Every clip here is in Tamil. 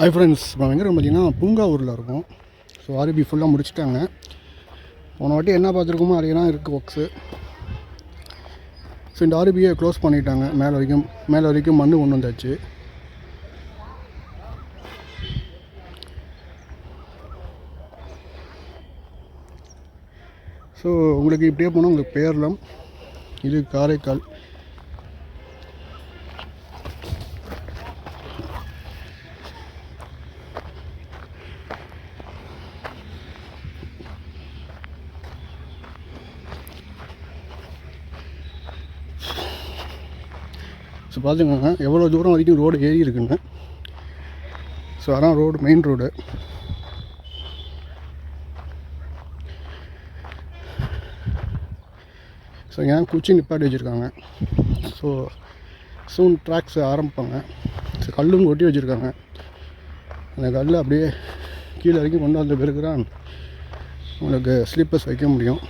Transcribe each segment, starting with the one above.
ஹை ஃப்ரெண்ட்ஸ் இப்போ எங்கே பார்த்தீங்கன்னா பூங்காவூரில் இருக்கும். ஸோ ஆர்பி ஃபுல்லாக முடிச்சிட்டாங்க. போன வாட்டி என்ன பார்த்துருக்கோமோ அதிகலாம் இருக்குது ஒர்க்ஸு ஸோ இந்த ஆர்பியை க்ளோஸ் பண்ணிட்டாங்க. மேலே வரைக்கும் மேலே வரைக்கும் மண் கொண்டு வந்தாச்சு. ஸோ உங்களுக்கு இப்படியே போனால் உங்களுக்கு பேரளம் இது காரைக்கால். ஸோ பார்த்துக்கோங்க எவ்வளோ தூரம் வரைக்கும் ரோடு ஏறி இருக்குன்னு. ஸோ அதான் ரோடு மெயின் ரோடு ஸோ ஏன் குச்சி நிப்பாட்டி வச்சுருக்காங்க. ஸோ சூன் ட்ராக்ஸ் ஆரம்பிப்பாங்க. ஸோ கல்லும் கொட்டி வச்சுருக்காங்க. அந்த கல் அப்படியே கீழே வரைக்கும் கொண்டு வந்த பிறகு தான் உங்களுக்கு ஸ்லீப்பர்ஸ் வைக்க முடியும்.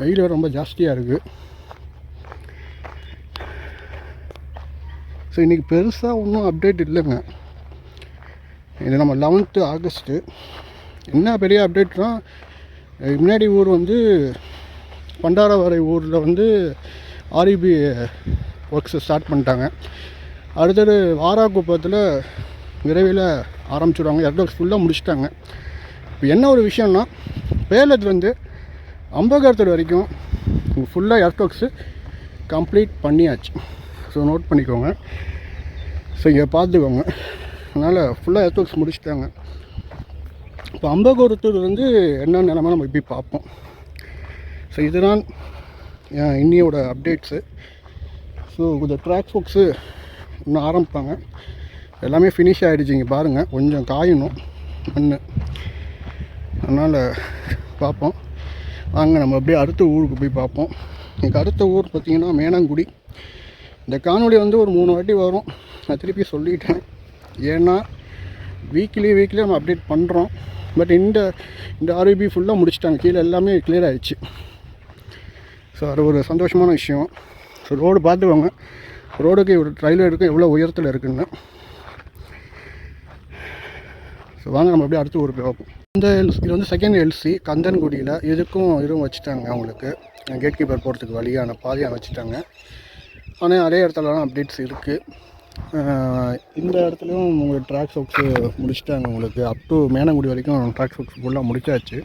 வெயில் ரொம்ப ஜாஸ்தியாக இருக்குது ஸோ இன்றைக்கி பெருசாக ஒன்றும் அப்டேட் இல்லைங்க. இது நம்ம லெவன்த்து ஆகஸ்ட்டு என்ன பெரிய அப்டேட்னா முன்னாடி ஊர் வந்து பண்டாரவரை ஊரில் வந்து ஆர்இபி ஒர்க்ஸை ஸ்டார்ட் பண்ணிட்டாங்க. அடுத்தது வாராக்குப்பத்தில் விரைவில் ஆரம்பிச்சிடுவாங்க எர்டோக்ஸ் ஃபுல்லாக முடிச்சிட்டாங்க. இப்போ என்ன ஒரு விஷயம்னா பேலத்துலேருந்து அம்பகரத்தூர் வரைக்கும் ஃபுல்லாக எர்டோக்ஸு கம்ப்ளீட் பண்ணியாச்சு. ஸோ நோட் பண்ணிக்கோங்க. ஸோ இங்கே பார்த்துக்கோங்க. அதனால் ஃபுல்லாக எர்டோக்ஸ் முடிச்சிட்டாங்க. இப்போ அம்பகோரத்தூர் வந்து என்ன நிலமா நம்ம இப்படி பார்ப்போம். ஸோ இதுதான் என் இன்னியோட அப்டேட்ஸு ஸோ இந்த ட்ராக் ஃபோக்ஸு இன்னும் ஆரம்பிப்பாங்க. எல்லாமே ஃபினிஷ் ஆகிடுச்சு இங்கே பாருங்கள் கொஞ்சம் காயணும் மண் அதனால் பார்ப்போம். வாங்க நம்ம அப்படியே அடுத்த ஊருக்கு போய் பார்ப்போம். எனக்கு அடுத்த ஊர் பார்த்திங்கன்னா மேனாங்குடி. இந்த காணொளி வந்து ஒரு மூணு வாட்டி வரும். நான் திருப்பி சொல்லிட்டேன். ஏன்னா வீக்லி வீக்லி நம்ம அப்டேட் பண்ணுறோம் பட் இந்த இந்த ஆர்பிபி ஃபுல்லாக முடிச்சிட்டாங்க. கீழே எல்லாமே கிளியர் ஆகிடுச்சு ஸோ அது ஒரு சந்தோஷமான விஷயம். ஸோ ரோடு பார்த்துக்கோங்க. ரோடுக்கு ஒரு ரயில்வே இருக்கும் எவ்வளோ உயரத்தில் இருக்குன்னு. ஸோ வாங்க நம்ம அப்படியே அடுத்து ஒரு பார்ப்போம் இந்த எல்சி இது வந்து செகண்ட் எல்சி கந்தன்குடியில் இதுக்கும் இதுவும் வச்சுட்டாங்க அவங்களுக்கு. கேட் கீப்பர் போகிறதுக்கு வழியான பாதையாக வச்சுட்டாங்க ஆனால் அதே இடத்துலலாம் அப்டேட்ஸ் இருக்குது இந்த இடத்துலையும் உங்களுக்கு ட்ராக் ஒர்க்ஸு முடிச்சிட்டாங்க உங்களுக்கு. அப் டு மேனங்குடி வரைக்கும் ட்ராக் ஒர்க்ஸ் ஃபுல்லாக முடிச்சாச்சு.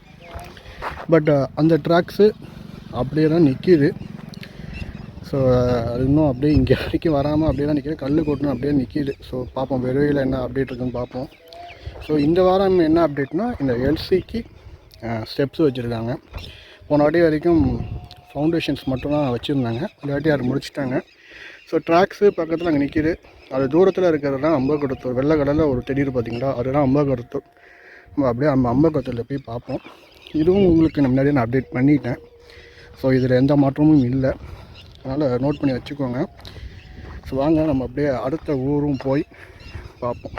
பட் அந்த ட்ராக்ஸு அப்படியே தான் நிற்கிது ஸோ அது இன்னும் அப்படியே இங்கே வரைக்கும் வராமல் அப்படியே தான் நிற்கிது கல் கொட்டணும் அப்படியே நிற்கிது ஸோ பார்ப்போம் விரைவில் என்ன அப்டேட் இருக்குன்னு பார்ப்போம். ஸோ இந்த வாரம் என்ன அப்டேட்னா இந்த எல்சிக்கு ஸ்டெப்ஸ் வச்சுருக்காங்க. போன வாட்டி வரைக்கும் ஃபவுண்டேஷன்ஸ் மட்டும் தான் வச்சுருந்தாங்க. இந்த வாட்டி யார் முடிச்சிட்டாங்க. ஸோ ட்ராக்ஸு பக்கத்தில் அங்கே நிற்கிது அது தூரத்தில் இருக்கிறது தான் அம்பகடத்தூர். வெள்ளை கடலில் ஒரு தெரியுது பார்த்தீங்களா அதுதான் அம்பகடத்தூர். நம்ம அப்படியே நம்ம அம்பகத்தூரில் போய் பார்ப்போம். இதுவும் உங்களுக்கு நான் முன்னாடியே நான் அப்டேட் பண்ணிட்டேன். ஸோ இதில் எந்த மாற்றமும் இல்லை. அதனால் நோட் பண்ணி வச்சுக்கோங்க. ஸோ வாங்க நம்ம அப்படியே அடுத்த ஊரும் போய் பார்ப்போம்.